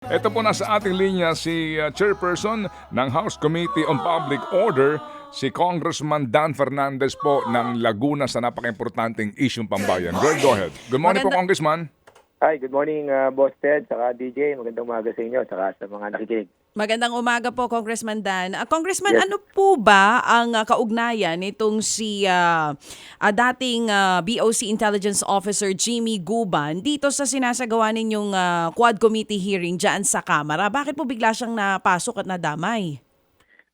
Ito po nasa ating linya si uh, Chairperson ng House Committee on Public Order, si Congressman Dan Fernandez po ng Laguna sa napaka-importanting isyong pambayan. Go, go ahead. Good morning po, Maganda- Congressman. Hi, good morning uh, Boss Ted, saka DJ. Magandang umaga sa inyo, saka sa mga nakikinig. Magandang umaga po, Congressman Dan. Ah, Congressman, Yes. ano po ba ang ah, kaugnayan nitong si ah, ah, dating ah, BOC Intelligence Officer Jimmy Guban dito sa sinasagawa ninyong ah, Quad Committee hearing dyan sa Kamara? Bakit po bigla siyang napasok at nadamay?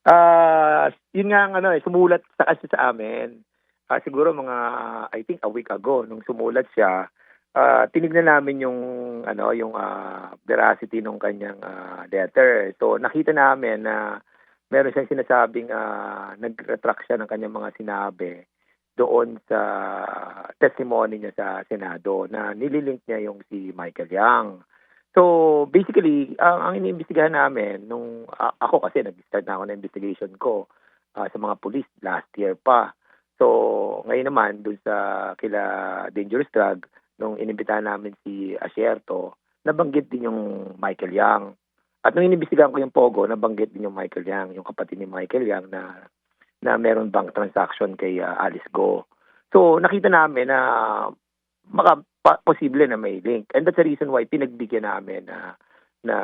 Ah, yun nga ang ano eh, sumulat sa kasi sa amin. Ah, siguro mga I think a week ago nung sumulat siya, ah, tinignan namin yung ano yung ah, veracity ng kanyang ah, letter. So nakita namin na meron siyang sinasabing ah, nag-retract siya ng kanyang mga sinabi doon sa testimony niya sa Senado na nililink niya yung si Michael Yang. So basically, ang, ang iniimbestigahan namin nung a- ako kasi nag-start na ako ng investigation ko ah, sa mga police last year pa. So ngayon naman dun sa kila Dangerous Drug nung inimbitahan namin si Asierto, nabanggit din yung Michael Yang. At nung inimbestigahan ko yung Pogo, nabanggit din yung Michael Yang, yung kapatid ni Michael Yang na na meron bank transaction kay ah, Alice Go. So nakita namin na maka pa- posible na may link. And that's the reason why pinagbigyan namin na na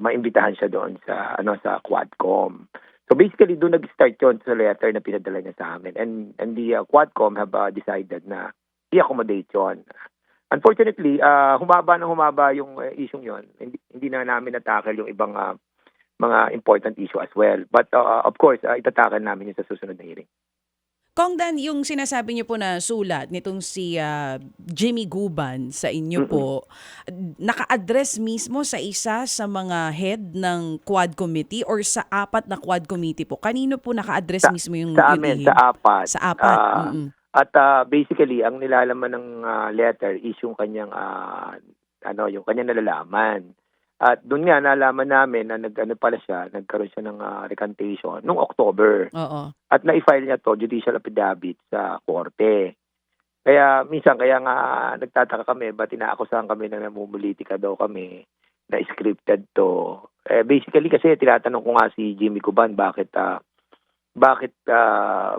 maimbitahan siya doon sa ano sa Quadcom. So basically doon nag-start yon sa letter na pinadala niya sa amin. And and the uh, Quadcom have uh, decided na i-accommodate yon. Unfortunately, uh, humaba na humaba yung uh, issue yon. Hindi, hindi na namin natackle yung ibang uh, mga important issue as well. But uh, of course, uh, itatackle namin yun sa susunod na hearing. Kong Dan, yung sinasabi niyo po na sulat nitong si ah, Jimmy Guban sa inyo po, naka-address mismo sa isa sa mga head ng Quad Committee or sa apat na Quad Committee po? Kanino po naka-address mismo yung Sa yung amin, lihim? sa apat. Sa apat. Ah, mm-mm. At ah, basically, ang nilalaman ng ah, letter is yung kanyang ah, ano, yung kanyang nalalaman. At doon nga nalaman namin na nag ano pala siya, nagkaroon siya ng ah, recantation noong October. Oo. At na-file niya to judicial affidavit sa korte. Kaya minsan kaya nga nagtataka kami ba't inaakusahan kami na namumulitika daw kami na scripted to. Eh, basically kasi tinatanong ko nga si Jimmy Cuban bakit ah, bakit ah,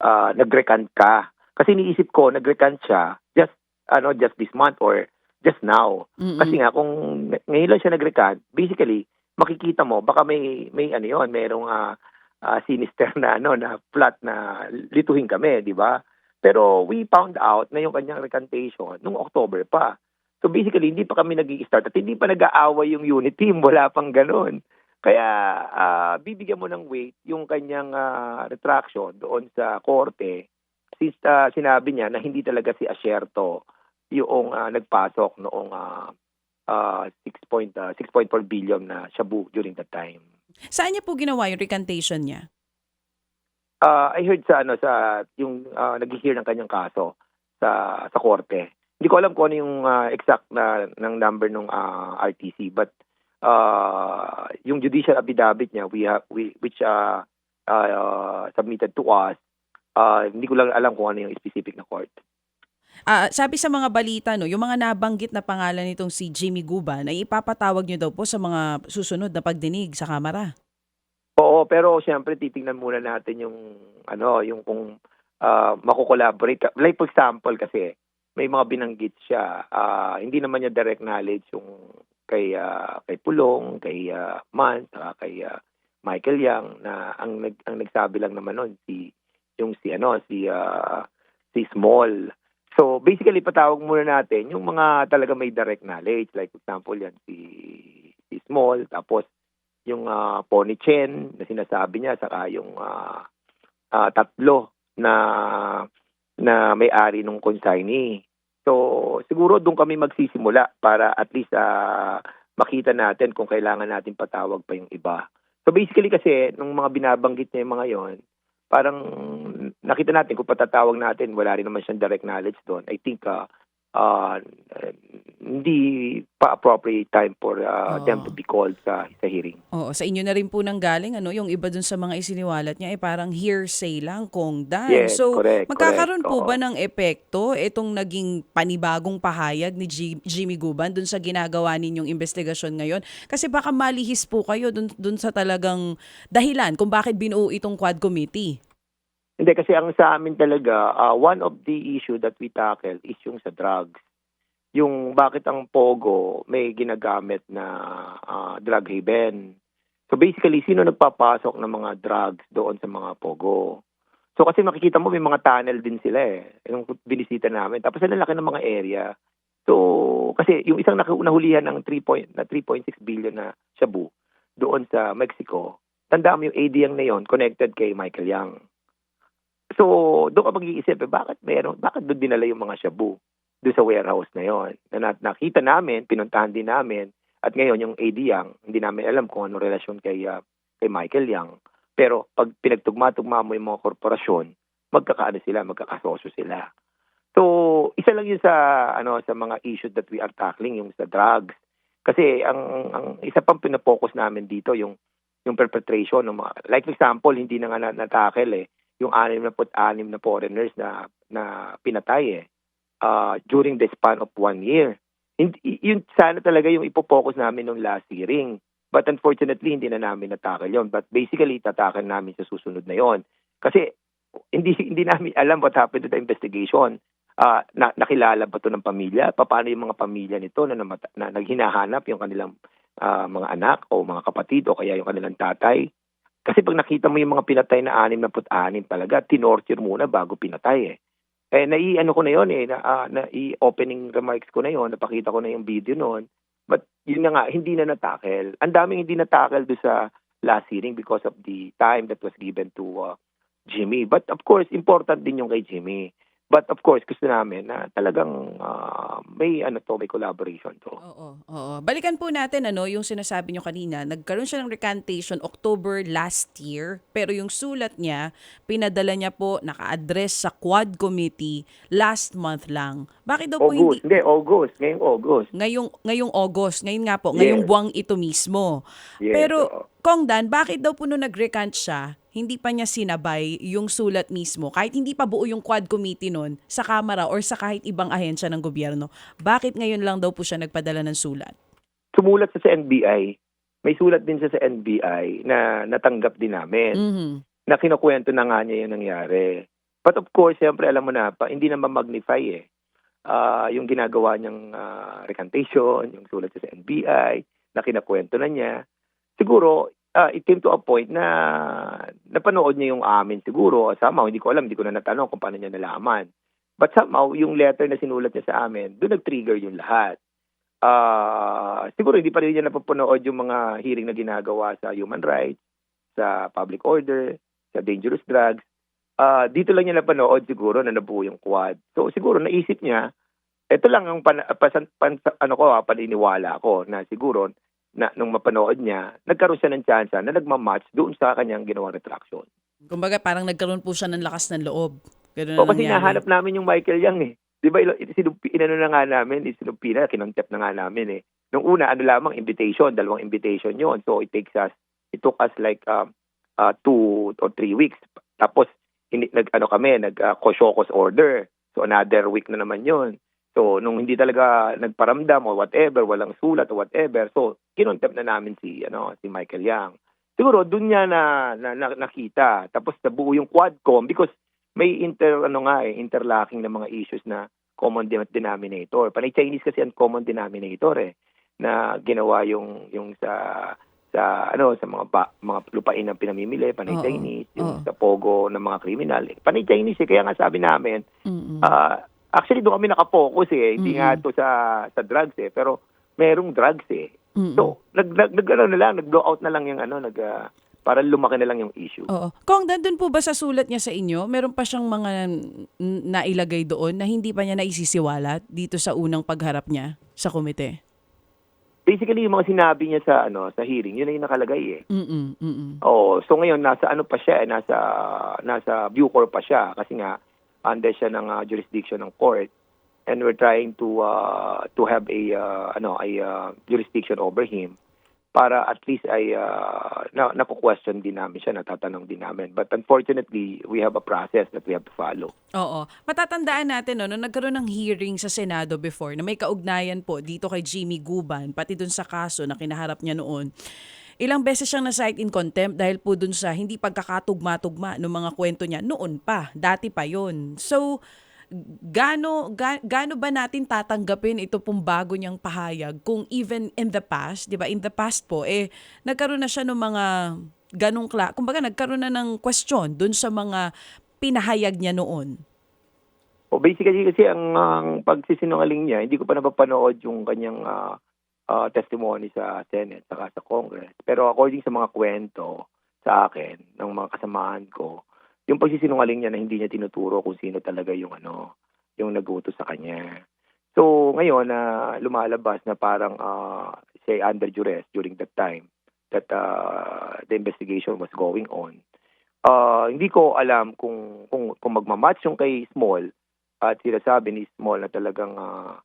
ah, nag-recant ka. Kasi iniisip ko nag-recant siya just ano just this month or just now. Mm-mm. Kasi nga kung ngayon lang siya nag-recant, basically makikita mo baka may may ano yon, merong ah, ah, sinister na ano na plot na lituhin kami, di ba? Pero we found out na yung kanyang recantation nung October pa. So basically, hindi pa kami nag start at hindi pa nag-aaway yung unit team. Wala pang ganun. Kaya ah, bibigyan mo ng weight yung kanyang ah, retraction doon sa korte since ah, sinabi niya na hindi talaga si Asierto yung ah, nagpasok noong 6 point, ah, 6.4 billion na shabu during that time. Saan niya po ginawa yung recantation niya? Ah, I heard sa ano sa yung uh, nag-hear ng kanyang kaso sa sa korte. Hindi ko alam kung ano yung ah, exact na ng number ng RTC but uh, yung judicial affidavit niya we have we which uh, uh, submitted to us ah, hindi ko lang alam kung ano yung specific na court. Ah, sabi sa mga balita, no, yung mga nabanggit na pangalan nitong si Jimmy Guban ay ipapatawag niyo daw po sa mga susunod na pagdinig sa Kamara. Oo, pero siyempre titingnan muna natin yung ano, yung kung uh, makukolaborate. ka. Like for example kasi may mga binanggit siya. ah, hindi naman niya direct knowledge yung kay ah, kay Pulong, kay uh, Man, saka kay ah, Michael Yang na ang nag ang nagsabi lang naman noon si yung si ano si ah, si Small. So basically patawag muna natin yung mga talaga may direct knowledge like for example yan si si Small tapos yung uh, Pony Chen na sinasabi niya saka yung ah, ah, tatlo na na may-ari ng consignee. So siguro doon kami magsisimula para at least ah, makita natin kung kailangan natin patawag pa yung iba. So basically kasi nung mga binabanggit niya yung mga yon, parang nakita natin kung patatawag natin, wala rin naman siyang direct knowledge doon. I think ah, ah, hindi pa appropriate time for ah, Oo. them to be called sa sa hearing. Oo, sa inyo na rin po nang galing ano, yung iba dun sa mga isiniwalat niya ay parang hearsay lang kung dan. Yes, so, correct, magkakaroon correct, po oo. ba ng epekto itong naging panibagong pahayag ni G- Jimmy Guban dun sa ginagawa ninyong investigasyon ngayon? Kasi baka malihis po kayo dun, dun sa talagang dahilan kung bakit binuo itong quad committee. Hindi kasi ang sa amin talaga, ah, one of the issue that we tackle is yung sa drugs. Yung bakit ang Pogo may ginagamit na ah, drug haven. So basically, sino nagpapasok ng mga drugs doon sa mga Pogo? So kasi makikita mo may mga tunnel din sila eh. Yung binisita namin. Tapos ang laki ng mga area. So kasi yung isang nahulihan ng 3 point, na 3.6 billion na shabu doon sa Mexico. Tandaan mo yung ADM na yon connected kay Michael Yang. So, doon ka mag-iisip, eh, bakit meron, bakit doon dinala yung mga shabu doon sa warehouse na yon? Na nakita namin, pinuntahan din namin, at ngayon yung AD Yang, hindi namin alam kung ano relasyon kay, ah, kay Michael Yang. Pero pag pinagtugma-tugma mo yung mga korporasyon, magkakaano sila, magkakasosyo sila. So, isa lang yun sa ano sa mga issues that we are tackling yung sa drugs. Kasi ang ang isa pang pinapokus namin dito yung yung perpetration ng mga like for example, hindi na nga na- natackle eh yung 66 na foreigners na na pinatay eh uh, during the span of one year. Hindi, yun sana talaga yung ipopokus namin nung last hearing. But unfortunately, hindi na namin natakal yon. But basically, tatakal namin sa susunod na yon. Kasi hindi hindi namin alam what happened to the investigation. Ah, na, nakilala ba to ng pamilya? Paano yung mga pamilya nito na, namata, na naghinahanap yung kanilang ah, mga anak o mga kapatid o kaya yung kanilang tatay? Kasi pag nakita mo yung mga pinatay na 66 talaga, tinorture muna bago pinatay eh. Eh, nai-ano ko na yon eh, na, ah, na i-opening remarks ko na yon, napakita ko na yung video noon. But yun na nga, hindi na natakel. Ang daming hindi natakel do sa last hearing because of the time that was given to uh, Jimmy. But of course, important din yung kay Jimmy. But of course, gusto namin na talagang ah, may ano to, may collaboration to. Oo, oo. Balikan po natin ano, yung sinasabi nyo kanina. Nagkaroon siya ng recantation October last year, pero yung sulat niya, pinadala niya po, naka-address sa Quad Committee last month lang. Bakit daw po hindi August, hindi, August, ngayong August. ngayong ngayong August, ngayon nga po, ngayong Yes. buwang ito mismo. Yes, Pero oo. Kong Dan, bakit daw po nung nag-recant siya, hindi pa niya sinabay yung sulat mismo, kahit hindi pa buo yung quad committee nun, sa Kamara or sa kahit ibang ahensya ng gobyerno, bakit ngayon lang daw po siya nagpadala ng sulat? Sumulat sa NBI. May sulat din siya sa NBI na natanggap din namin. Mhm. na kinukwento na nga niya yung nangyari. But of course, siyempre alam mo na, pa, hindi naman magnify eh. Ah, yung ginagawa niyang ah, recantation, yung sulat sa NBI, na kinakwento na niya. Siguro, ah, it came to a point na napanood niya yung amin siguro. Somehow, hindi ko alam, hindi ko na natanong kung paano niya nalaman. But somehow, yung letter na sinulat niya sa amin, doon nag-trigger yung lahat. Ah, siguro hindi pa rin niya napapanood yung mga hearing na ginagawa sa human rights, sa public order, sa dangerous drugs. Ah, dito lang niya napanood siguro na nabuo yung quad. So siguro naisip niya, ito lang ang pan, pasan, pan- ano ko, ah, paniniwala ko na siguro na nung mapanood niya, nagkaroon siya ng chance na nagmamatch doon sa kanyang ginawang retraction. Kumbaga parang nagkaroon po siya ng lakas ng loob. Ganun O kasi nahanap namin yung Michael Yang eh. Di ba, inano na nga namin, sinumpi na, kinontep na nga namin eh. Nung una, ano lamang, invitation, dalawang invitation yon So it takes us, it took us like um, uh, two or three weeks. Tapos, hindi, nag, ano kami, nag uh, order. So another week na naman yon So nung hindi talaga nagparamdam o whatever, walang sulat o whatever, so kinontep na namin si ano si Michael Yang. Siguro doon niya na, na, na nakita. Tapos nabuo yung quadcom because may inter ano nga eh, interlocking na mga issues na common de- denominator. Panay Chinese kasi ang common denominator eh na ginawa yung yung sa sa ano sa mga ba, mga lupain ng pinamimili, panay Oo, Chinese, yung oo. sa pogo ng mga kriminal. Panay Chinese eh, kaya nga sabi namin, Mm-mm. ah, actually doon kami nakapokus eh, hindi nga Mm-mm. to sa sa drugs eh, pero merong drugs eh. Mm-mm. So, nag nag, nag ano na lang, nag-blow out na lang yung ano, nag ah, para lumaki na lang yung issue. Oo. Kung nandun po ba sa sulat niya sa inyo, meron pa siyang mga nailagay doon na hindi pa niya naisisiwalat dito sa unang pagharap niya sa komite? Basically, yung mga sinabi niya sa ano sa hearing, yun na yung nakalagay eh. Mm-mm. Mm-mm. Oh, so ngayon nasa ano pa siya, eh, nasa nasa Bucor pa siya kasi nga under siya ng ah, jurisdiction ng court. and we're trying to uh, to have a uh, ano a uh, jurisdiction over him para at least ay uh, na nako-question din namin siya, natatanong din namin. But unfortunately, we have a process that we have to follow. Oo. Matatandaan natin, no, nung nagkaroon ng hearing sa Senado before na may kaugnayan po dito kay Jimmy Guban, pati dun sa kaso na kinaharap niya noon, ilang beses siyang na-cite in contempt dahil po dun sa hindi pagkakatugma-tugma ng mga kwento niya noon pa, dati pa yon. So, gaano ga, gaano ba natin tatanggapin ito pong bago niyang pahayag kung even in the past, 'di ba? In the past po eh nagkaroon na siya ng mga ganong kla, kumbaga nagkaroon na ng question dun sa mga pinahayag niya noon. O basically kasi ang, ang pagsisinungaling niya, hindi ko pa napapanood yung kanyang ah, ah, testimony sa Senate saka sa Congress. Pero according sa mga kwento sa akin ng mga kasamahan ko, yung pagsisinungaling niya na hindi niya tinuturo kung sino talaga yung ano, yung nagutos sa kanya. So ngayon na lumalabas na parang uh, say under duress during that time that uh, the investigation was going on. Uh, hindi ko alam kung kung kung magmamatch yung kay Small at sinasabi ni Small na talagang ah,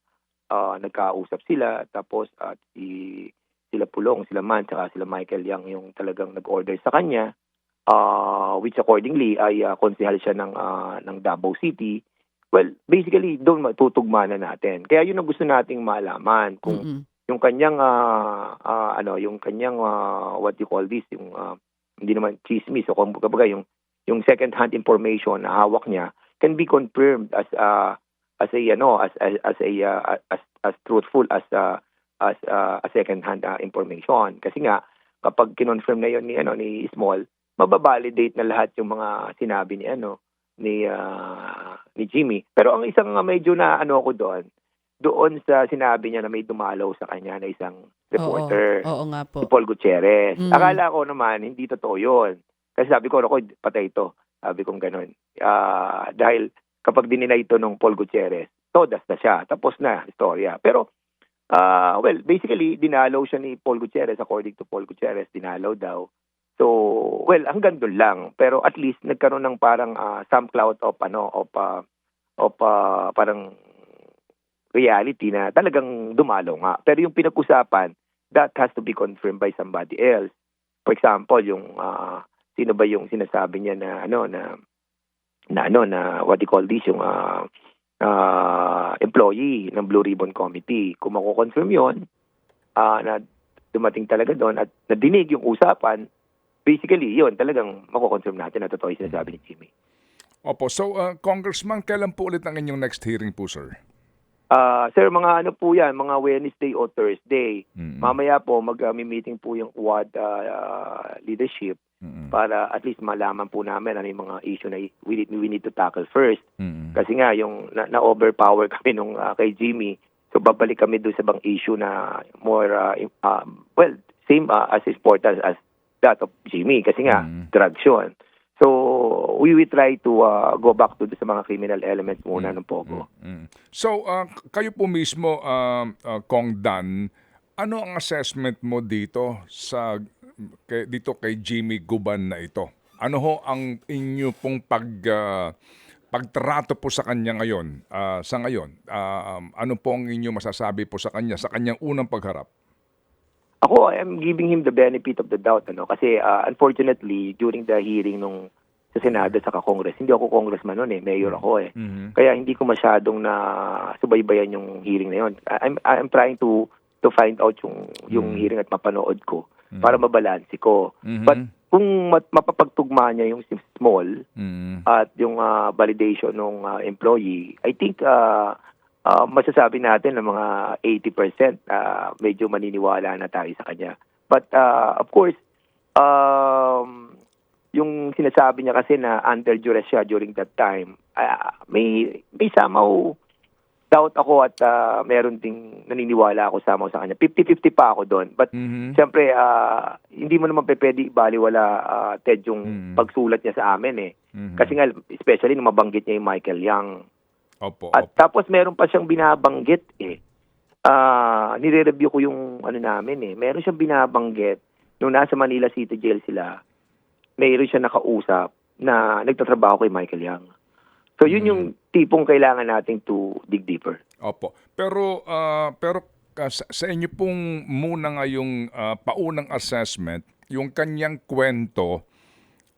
ah, nagkausap sila tapos at si sila Pulong, sila Man, saka sila Michael Yang yung talagang nag-order sa kanya ah, which accordingly ay uh, konsehal siya ng ah, ng Davao City. Well, basically doon matutugma na natin. Kaya yun ang gusto nating malaman kung Mm-mm. yung kanyang ah, ah, ano, yung kanyang ah, what you call this, yung ah, hindi naman chismis o kung kumbaga yung yung second hand information na hawak niya can be confirmed as a as a ano as as, as a ah, as as truthful as ah, as ah, a second hand information kasi nga kapag kinonfirm na yon ni ano ni Small mababalidate na lahat yung mga sinabi ni ano ni ah, ni Jimmy pero ang isang ah, medyo na ano ko doon doon sa sinabi niya na may dumalaw sa kanya na isang reporter Oo, oo nga po. si Paul Gutierrez. Mm. Akala ko naman, hindi totoo yun. Kasi sabi ko, ako, patay ito. Sabi kong ganun. Ah, dahil kapag dininay ito nung Paul Gutierrez, todas na siya. Tapos na, istorya. Pero, ah, well, basically, dinalaw siya ni Paul Gutierrez. According to Paul Gutierrez, dinalaw daw. So, well, hanggang doon lang. Pero at least, nagkaroon ng parang ah, some cloud of, ano, of, ah, of ah, parang reality na talagang dumalaw nga. Pero yung pinag-usapan, that has to be confirmed by somebody else. For example, yung ah, sino ba yung sinasabi niya na ano na na ano na what do you call this yung ah, ah, employee ng Blue Ribbon Committee. Kung mako-confirm 'yon, ah, na dumating talaga doon at nadinig yung usapan, basically 'yon talagang mako-confirm natin na totoo yung sinasabi ni Jimmy. Opo, so uh, Congressman, kailan po ulit ang inyong next hearing po, sir? Ah, sir, mga ano po 'yan, mga Wednesday o Thursday. Mm-mm. Mamaya po mag-meeting po yung quad ah, leadership Mm-mm. para at least malaman po namin ano yung mga issue na we need, we need to tackle first. Mm-mm. Kasi nga, yung na, na-overpower kami nung ah, kay Jimmy, so babalik kami doon sa bang issue na more, ah, im- um, well, same ah, as important as that of Jimmy. Kasi nga, Mm. drugs yun. So, we will try to ah, go back to sa mga criminal elements muna ng Pogo. Mm. So, uh, kayo po mismo, um, uh, Kong Dan, ano ang assessment mo dito sa kay, dito kay Jimmy Guban na ito? Ano ho ang inyo pong pag uh, pagtrato po sa kanya ngayon? ah, sa ngayon, Ah, um, ano po ang inyo masasabi po sa kanya sa kanyang unang pagharap? Ako, I am giving him the benefit of the doubt. Ano? Kasi ah, unfortunately, during the hearing nung sa Senado sa Congress, hindi ako congressman noon eh, mayor ako eh. Mhm. Kaya hindi ko masyadong na subaybayan yung hearing na yun. I- I'm I'm trying to to find out yung yung Mm. hearing at mapanood ko Mm. para mabalanse ko. Mhm. But kung mat- mapapagtugma niya yung small Mhm. at yung ah, validation ng employee, I think ah, ah, masasabi natin na mga 80% ah, medyo maniniwala na tayo sa kanya. But ah, of course, um, yung sinasabi niya kasi na under duress siya during that time, ah, may may somehow doubt ako at ah, meron ding naniniwala ako somehow sa kanya. 50-50 pa ako doon. But Mhm. Siyempre, ah, hindi mo naman pwede ibaliwala, ah, Ted, yung Mm. pagsulat niya sa amin eh. Mhm. Kasi nga, especially nung mabanggit niya yung Michael Young. Opo, At opo. tapos meron pa siyang binabanggit eh. Ah, nire-review ko yung ano namin eh. Meron siyang binabanggit nung nasa Manila City Jail sila. Meron siya nakausap na nagtatrabaho kay Michael Young. So yun yung tipong kailangan nating to dig deeper. Opo. Pero ah, pero ah, sa, sa inyo pong muna ngayong ah, paunang assessment, yung kanyang kwento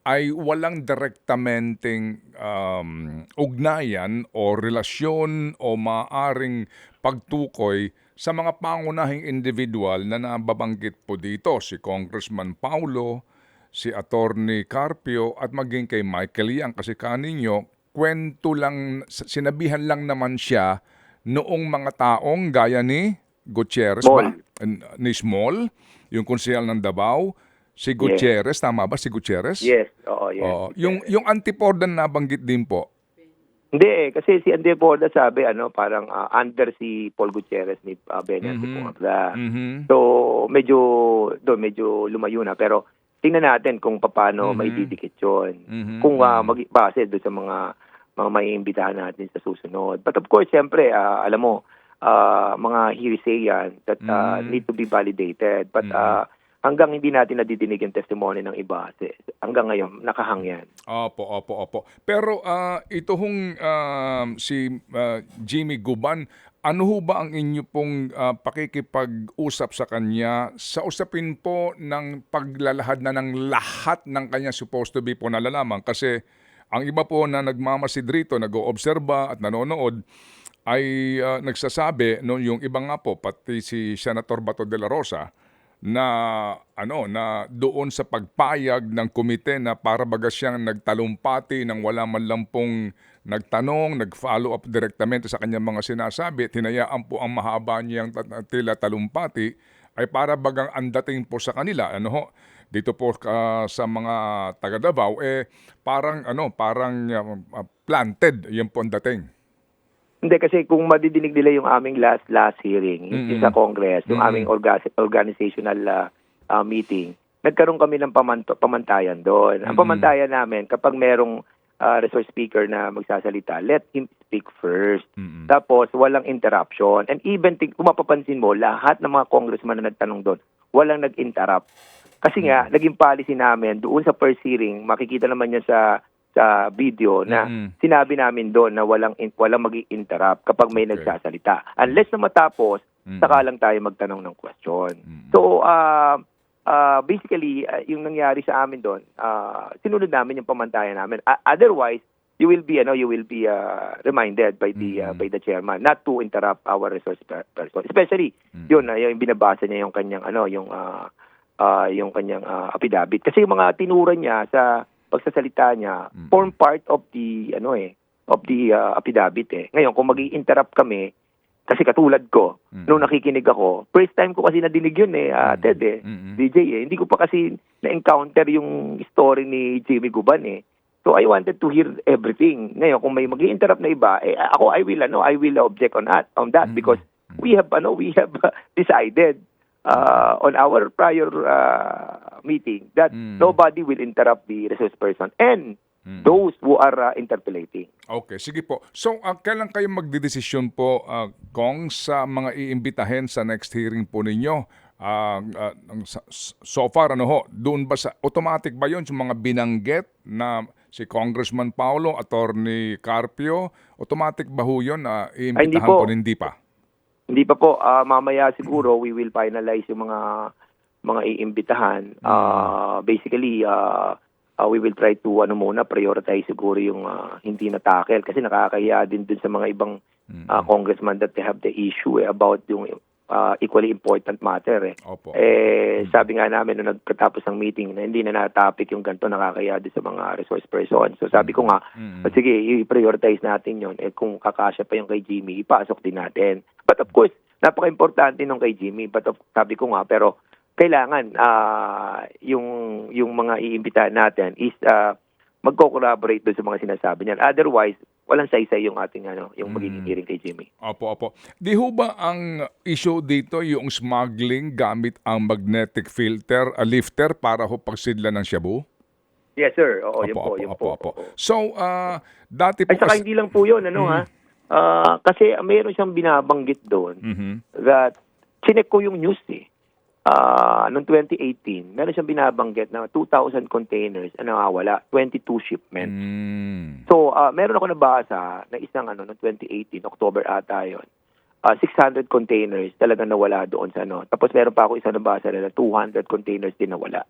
ay walang direktamenteng um, ugnayan o relasyon o maaring pagtukoy sa mga pangunahing individual na nababanggit po dito, si Congressman Paulo, si Attorney Carpio at maging kay Michael Yang kasi kaninyo kwento lang sinabihan lang naman siya noong mga taong gaya ni Gutierrez ba? Small. N- Ni Small, yung konsehal ng Davao, si Gutierrez, tama ba si Gutierrez? Yes, oo, yes. Oo. yung yung antiporda na nabanggit din po. Hindi eh, kasi si Ande Porda sabi ano, parang ah, under si Paul Gutierrez ni uh, Benny Mhm. Porda. Mhm. So medyo do medyo lumayo na pero tingnan natin kung paano Mhm. may didikit 'yon. Mhm. Kung ah, mag base doon sa mga mga maiimbitahan natin sa susunod. But of course, siyempre, ah, alam mo, ah, mga hearsay yan that ah, Mhm. need to be validated. But Mhm. ah, hanggang hindi natin nadidinig yung testimony ng iba, hanggang ngayon, nakahang yan. Opo, opo, opo. Pero ah, ito hong um, si ah, Jimmy Guban, ano ho ba ang inyo pong ah, pakikipag-usap sa kanya sa usapin po ng paglalahad na ng lahat ng kanya supposed to be po nalalaman? Kasi ang iba po na nagmamasid rito, nag-oobserba at nanonood, ay ah, nagsasabi, no, yung iba nga po, pati si Senator Bato de la Rosa, na ano na doon sa pagpayag ng komite na para baga siyang nagtalumpati ng wala man lang pong nagtanong, nag-follow up direktamente sa kanyang mga sinasabi, tinayaan po ang mahaba niyang tila talumpati ay para bagang ang dating po sa kanila ano ho dito po ka- sa mga taga Davao eh parang ano parang uh, planted yun po ang dating. Hindi kasi kung madidinig nila yung aming last last hearing Mm-mm. sa Congress, yung Mm-mm. aming orga- organizational ah, ah, meeting, nagkaroon kami ng pamanto- pamantayan doon. Ang Mm-mm. pamantayan namin kapag merong ah, resource speaker na magsasalita, let him speak first. Mm-mm. Tapos walang interruption. And even ting- kung mapapansin mo, lahat ng mga congressman na nagtanong doon, walang nag-interrupt. Kasi nga, naging policy namin doon sa first hearing, makikita naman yan sa sa video na Mm-mm. sinabi namin doon na walang in, walang magi-interrupt kapag may Okay. nagsasalita. Unless na matapos, Mm-mm. saka lang tayo magtanong ng question. Mm-mm. So, uh, uh, basically, uh, yung nangyari sa amin doon, uh, sinunod namin yung pamantayan namin. Uh, otherwise, you will be ano you will be uh, reminded by the uh, Mhm. by the chairman not to interrupt our resource per- person especially Mhm. yun uh, yung binabasa niya yung kanyang ano yung uh, uh, yung kanyang uh, affidavit kasi yung mga tinuran niya sa pagsasalita niya Mhm. form part of the ano eh of the uh, affidavit eh ngayon kung magi-interrupt kami kasi katulad ko Mhm. nung nakikinig ako first time ko kasi nadinig yun eh uh. Ted eh Mm-mm. DJ eh. Hindi ko pa kasi na-encounter yung story ni Jimmy Guban eh. So I wanted to hear everything. Ngayon kung may magi-interrupt na iba, eh ako I will ano, I will object on that on that Mhm. because we have ano, we have decided uh, on our prior uh, meeting that Mhm. nobody will interrupt the resource person and Mhm. those who are uh, interpolating. Okay, sige po. So, ah, kailan kayo magdidesisyon po, ah, Kong, sa mga iimbitahin sa next hearing po ninyo? Ang sa- so far, ano ho, doon ba sa, automatic ba yun yung mga binanggit na si Congressman Paulo, Attorney Carpio, automatic ba ho yun na iimbitahan po. po, hindi pa? Hindi pa po ah, mamaya siguro we will finalize yung mga mga iimbitahan. Ah, basically ah, ah, we will try to ano muna prioritize siguro yung ah, hindi na tackle kasi nakakahiya din dun sa mga ibang Mm. ah, congressman that they have the issue eh, about yung ah, equally important matter eh. Opo. Eh, sabi nga namin nung nagkatapos ng meeting na hindi na na-topic yung ganito nakakaya din sa mga resource person. So sabi ko nga, Mm. sige, i-prioritize natin yon Eh kung kakasya pa yung kay Jimmy, ipasok din natin. But of course, napaka-importante nung kay Jimmy. But of, sabi ko nga, pero kailangan ah yung yung mga iimbitahan natin is ah, magko-collaborate doon sa mga sinasabi niyan. Otherwise, walang saysay yung ating ano, yung magiging Mm. hearing kay Jimmy. Opo, opo. Di ho ba ang issue dito yung smuggling gamit ang magnetic filter, a lifter para ho pagsidla ng shabu? Yes, sir. Oo, yun Opo, po, opo, yun opo, po. opo. So, ah, dati po Ay, saka hindi lang po yun, ano Mm. ha? Ah, kasi mayroon siyang binabanggit doon Mhm. that chinek ko yung news eh. Ah noong 2018, meron siyang binabanggit na 2,000 containers ang nawawala, 22 shipments. Mm. So, ah, meron ako nabasa na isang ano noong 2018, October ata 'yon. Ah, 600 containers talagang nawala doon sa ano. Tapos meron pa ako isang nabasa na 200 containers din nawala.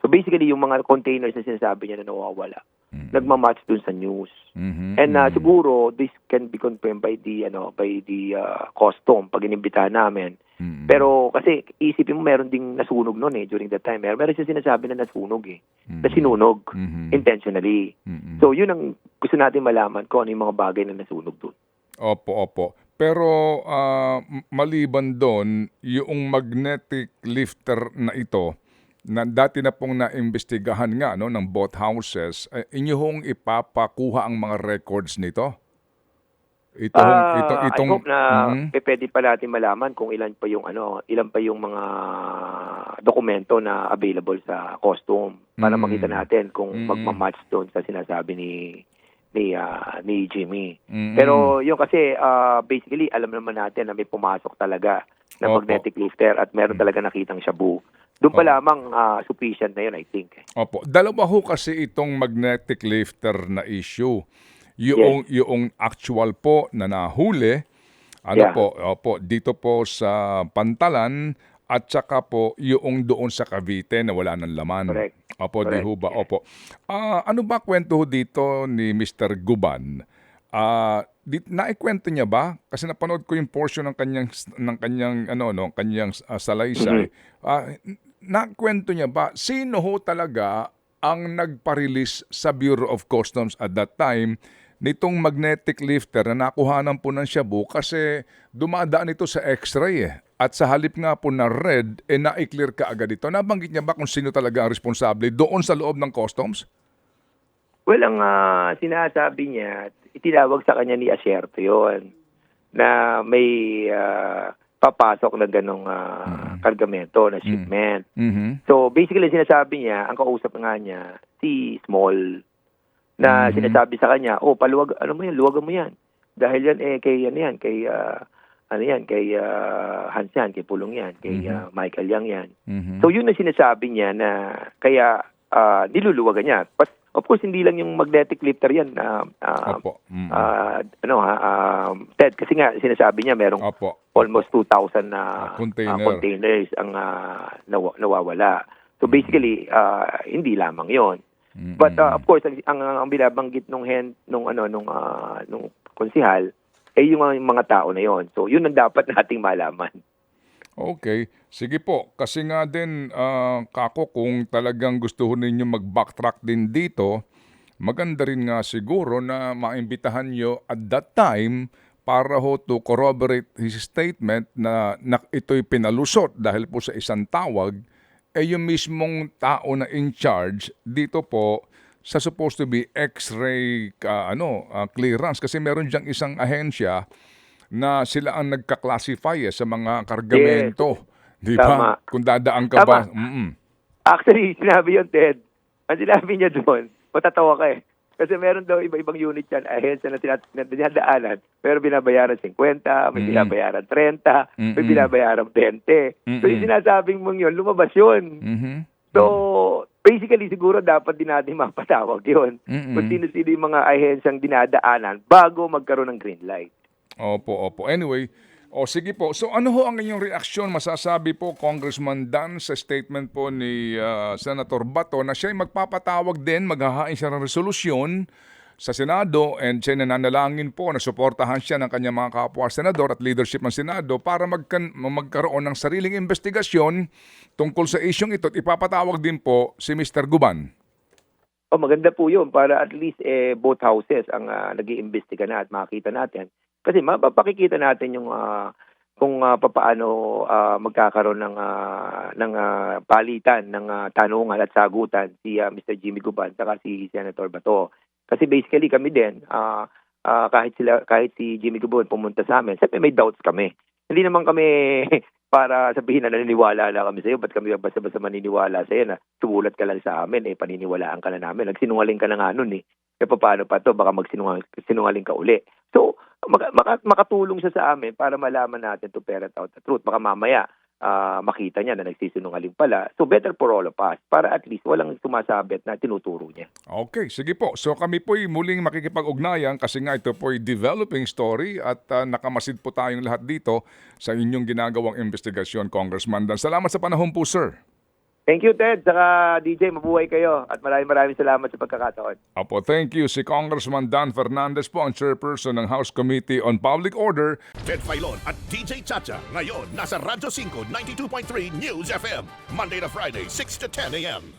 So basically yung mga containers na sinasabi niya na nawawala, Mm. nagmamatch dun sa news. Mhm, And uh, mhm. siguro this can be confirmed by the ano by the uh, custom pag inimbitahan namin. Mhm. Pero kasi isipin mo meron ding nasunog noon eh during that time. Meron, meron siya sinasabi na nasunog eh. Mhm. Na sinunog Mhm. intentionally. Mhm. So yun ang gusto natin malaman kung ano yung mga bagay na nasunog doon. Opo, opo. Pero m- maliban doon, yung magnetic lifter na ito, na dati na pong naimbestigahan nga no, ng boat houses, eh, inyo hong ipapakuha ang mga records nito? Ito, hong- Ah, ito, itong, I hope na Mhm. eh, pwede pa natin malaman kung ilan pa yung ano, ilan pa yung mga dokumento na available sa custom para Mm. makita natin kung Mm. magma-match doon sa sinasabi ni ni ah, ni Jimmy. Mhm. Pero yung kasi ah, basically alam naman natin na may pumasok talaga na Opo. magnetic lifter at meron talaga nakitang shabu. Doon pa Opo. lamang ah, sufficient na yun I think. Opo. Dalawa ho kasi itong magnetic lifter na issue. Yung, yung actual po na nahuli, ano Yeah. po, opo, dito po sa Pantalan at saka po yung doon sa Cavite na wala ng laman. Correct. Opo, di Correct. ho ba? Opo. Ah, ano ba kwento ho dito ni Mr. Guban? Ah, di, naikwento niya ba? Kasi napanood ko yung portion ng kanyang ng kanyang ano no, kanyang ah, salaysay. Ah, n- nakwento niya ba sino ho talaga ang nagpa-release sa Bureau of Customs at that time nitong magnetic lifter na nakuhanan po ng Shabu kasi dumadaan ito sa x-ray eh. At sa halip nga po na red, eh na-clear ka agad ito. Nabanggit niya ba kung sino talaga ang responsable doon sa loob ng customs? Well, ang ah, sinasabi niya, itinawag sa kanya ni Asierto yon na may ah, papasok na ganong ah, kargamento na shipment. Mhm. So basically sinasabi niya, ang kausap nga niya, si Small, na Mhm. sinasabi sa kanya, oh paluwag, ano mo yan, luwagan mo yan. Dahil yan eh kay ano yan, kay ah, ano yan, kay ah, Hans yan, kay Pulong yan, kay Mhm. ah, Michael Yang yan. Mhm. So yun ang sinasabi niya na kaya ah, niluluwagan niya. But of course hindi lang yung magnetic lifter yan na Opo. Mhm. ano ha um, Ted kasi nga sinasabi niya merong Opo. almost 2,000 na Ah, container. ah, containers ang ah, nawa- nawawala. So basically ah, hindi lamang 'yon. Mhm. But ah, of course ang, ang, ang binabanggit nung hen nung ano nung ah, nung konsihal ay yung, mga- mga tao na 'yon. So yun ang dapat nating malaman. Okay. Sige po. Kasi nga din, ah, kako, kung talagang gusto ninyo mag-backtrack din dito, maganda rin nga siguro na maimbitahan nyo at that time para ho to corroborate his statement na, na ito'y pinalusot dahil po sa isang tawag, eh yung mismong tao na in charge dito po sa supposed to be x-ray ah, ano, ah, clearance kasi meron diyang isang ahensya na sila ang nagka-classify eh, sa mga kargamento. Di ba? Kung dadaan ka ba. Tama. Mm-mm. Actually, sinabi yun, Ted. Ang sinabi niya doon, matatawa ka eh. Kasi meron daw iba-ibang unit yan, ahensya na, dinadaanan. Pero binabayaran 50, may Mm. binabayaran 30, may Mm-mm. binabayaran 20. So yung sinasabing mong yun, lumabas yun. Mhm. So, basically siguro dapat din natin mapatawag yun. Mm-mm. Kung sino-sino yung mga ahensyang dinadaanan bago magkaroon ng green light. Opo, opo. Anyway, o sige po. So ano ho ang inyong reaksyon masasabi po Congressman Dan sa statement po ni ah, Senator Bato na siya ay magpapatawag din, maghahain siya ng resolusyon sa Senado and siya nananalangin po na suportahan siya ng kanyang mga kapwa senador at leadership ng Senado para magkan- magkaroon ng sariling investigasyon tungkol sa isyong ito at ipapatawag din po si Mr. Guban. O maganda po yun para at least eh, both houses ang uh, nag iimbestiga na at makita natin. Kasi mapapakikita natin yung ah, kung uh, papaano ah, magkakaroon ng ah, ng ah, palitan ng ah, tanungan at sagutan si ah, Mr. Jimmy Guban saka si Senator Bato. Kasi basically kami din ah, ah, kahit sila kahit si Jimmy Guban pumunta sa amin, siyempre may doubts kami. Hindi naman kami para sabihin na naniniwala na kami sa iyo, ba't kami basta-basta maniniwala sa iyo na tumulat ka lang sa amin, eh, paniniwalaan ka na namin. Nagsinungaling ka na nga nun eh. E paano pa to? Baka magsinungaling sinungaling ka uli. So, maka, maka- makatulong siya sa amin para malaman natin to ferret out the truth. Baka mamaya, ah, makita niya na nagsisinungaling pala. So better for all of us para at least walang sumasabit na tinuturo niya. Okay, sige po. So kami po'y muling makikipag-ugnayan kasi nga ito po'y developing story at ah, nakamasid po tayong lahat dito sa inyong ginagawang investigasyon, Congressman Dan. Salamat sa panahon po, sir. Thank you, Ted. Saka DJ, mabuhay kayo. At maraming maraming salamat sa pagkakataon. Apo, thank you. Si Congressman Dan Fernandez po ang chairperson ng House Committee on Public Order Ted Filon at DJ Chacha. Ngayon, nasa Radyo 5, 92.3 News FM. Monday to Friday, 6 to 10 a.m.